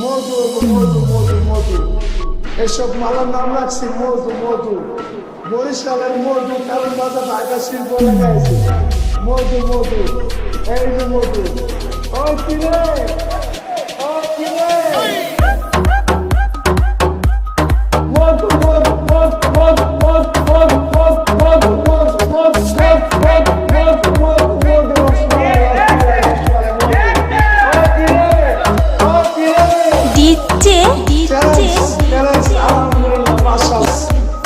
মধু মধু মধু মধু। এসব মালার নাম রাখছি, মধু মধু। বরিশালের মধু কারণ বাজার ঢাকা শিল্প লাগাইছে মধু মধু, এই যে মধু। ও কিরে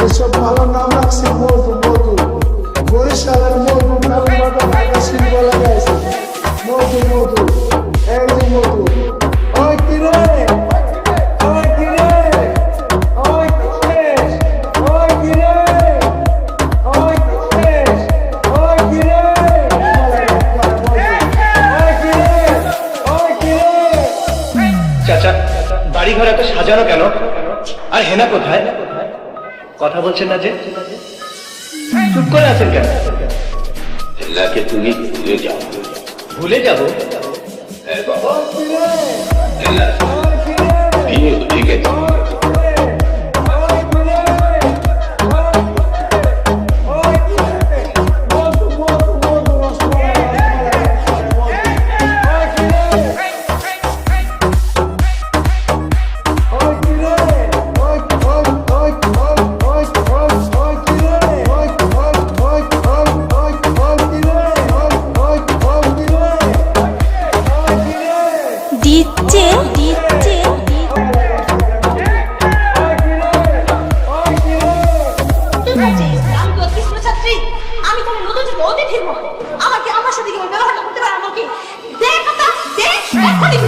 এসব ভালো নাম রাখছি মধু মধু। বরিশালের মধু কালীবাটা ঢাকা গেছে। মধু মধু চাচা বাড়ি ঘর এত সাজানো কেন? আর হেনা কোথায়? কথা বলছেন না যে? চুপ করে আছেন কেন? হেলাকে তুমি ভুলে যাও। ভুলে যাব? হ্যাঁ বাবা। হেলা বিয়ে হয়ে দিচ্ছে। দিচ্ছে আমি কোনো নতুন জন্য অতিথির মতো আমাকে আমার সাথে কেবল ব্যবহারটা করতে পারে আমাকে। দেখ দেখ। এখনই